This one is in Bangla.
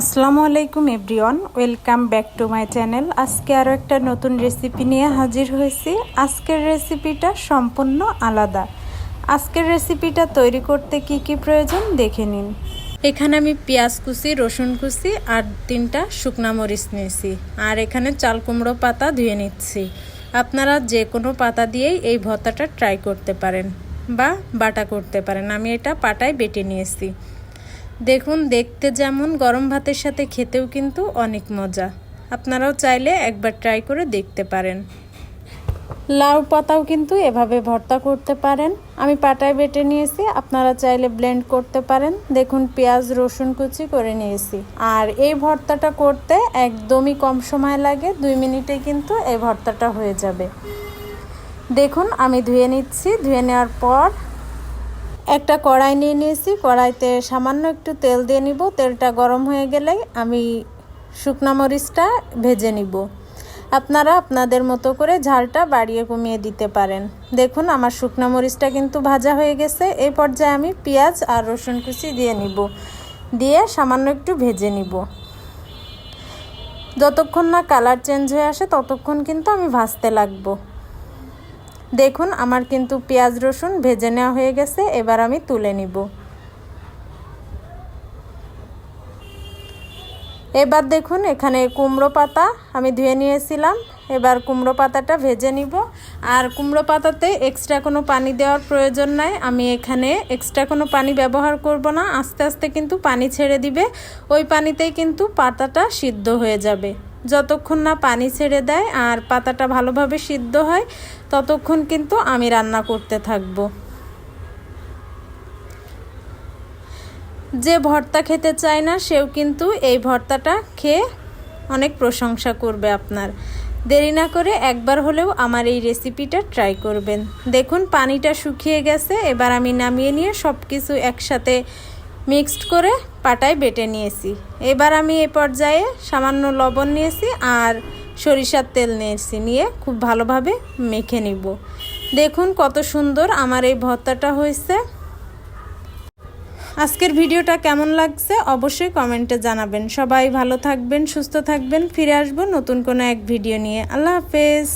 আসসালামু আলাইকুম everyone, welcome back to my channel. আজকে আরও একটা নতুন রেসিপি নিয়ে হাজির হয়েছি। আজকের রেসিপিটা সম্পূর্ণ আলাদা। আজকের রেসিপিটা তৈরি করতে কি কি প্রয়োজন দেখে নিন। এখানে আমি পেঁয়াজ কুচি, রসুন কুচি আর তিনটা শুকনা মরিচ নিয়েছি। আর এখানে চাল কুমড়ো পাতা ধুয়ে নিচ্ছি। আপনারা যে কোনো পাতা দিয়েই এই ভর্তাটা ট্রাই করতে পারেন বা বাটা করতে পারেন। আমি এটা পাটায় বেটে নিয়েছি। দেখুন, দেখতে যেমন গরম ভাতের সাথে খেতেও কিন্তু অনেক মজা। আপনারাও চাইলে একবার ট্রাই করে দেখতে পারেন। লাউ পাতাও কিন্তু এভাবে ভর্তা করতে পারেন। আমি পাটায় বেটে নিয়েছি, আপনারা চাইলে ব্লেন্ড করতে পারেন। দেখুন, পেঁয়াজ, রসুন কুচি করে নিয়েছি। আর এই ভর্তাটা করতে একদমই কম সময় লাগে, দুই মিনিটে কিন্তু এই ভর্তাটা হয়ে যাবে। দেখুন, আমি ধুয়ে নিচ্ছি। ধুয়ে নেওয়ার পর একটা কড়াই নিয়ে নিয়েছি। কড়াইতে সামান্য একটু তেল দিয়ে নিব। তেলটা গরম হয়ে গেলেই আমি শুকনা মরিচটা ভেজে নিব। আপনারা আপনাদের মতো করে ঝালটা বাড়িয়ে কমিয়ে দিতে পারেন। দেখুন, আমার শুকনা মরিচটা কিন্তু ভাজা হয়ে গেছে। এই পর্যায়ে আমি পেঁয়াজ আর রসুন কুচি দিয়ে নিব। দিয়ে সামান্য একটু ভেজে নিব। যতক্ষণ না কালার চেঞ্জ হয়ে আসে, ততক্ষণ কিন্তু আমি ভাজতে লাগবো। দেখুন, আমার কিন্তু পেঁয়াজ রসুন ভেজে নেওয়া হয়ে গেছে, এবার আমি তুলে নিব। এবার দেখুন, এখানে কুমড়ো পাতা আমি ধুয়ে নিয়েছিলাম, এবার কুমড়ো পাতাটা ভেজে নিব। আর কুমড়ো পাতাতে এক্সট্রা কোনো পানি দেওয়ার প্রয়োজন নাই, আমি এখানে এক্সট্রা কোনো পানি ব্যবহার করব না, আস্তে আস্তে কিন্তু পানি ছেড়ে দিবে, ওই পানিতেই কিন্তু পাতাটা সিদ্ধ হয়ে যাবে। যতক্ষণ না পানি ছেড়ে দেয় আর পাতাটা ভালোভাবে সিদ্ধ হয়, ততক্ষণ কিন্তু আমি রান্না করতে থাকব। যে ভর্তা খেতে চায় না, সেও কিন্তু এই ভর্তাটা খেয়ে অনেক প্রশংসা করবে আপনার। দেরি না করে একবার হলেও আমার এই রেসিপিটা ট্রাই করবেন। দেখুন, পানিটা শুকিয়ে গেছে, এবার আমি নামিয়ে নিয়ে সব কিছু একসাথে মিক্সড করে পাটায় বেটে নিয়েছি। এবার আমি এ পর্যায়ে সামান্য লবণ নিয়েছি আর সরিষার তেল নিয়েছি, নিয়ে খুব ভালোভাবে মেখে নিব। দেখুন কত সুন্দর আমার এই ভর্তাটা হয়েছে। আজকের ভিডিওটা কেমন লাগছে অবশ্যই কমেন্টে জানাবেন। সবাই ভালো থাকবেন, সুস্থ থাকবেন, ফিরে আসব নতুন কোনো এক ভিডিও নিয়ে। আল্লাহ হাফেজ।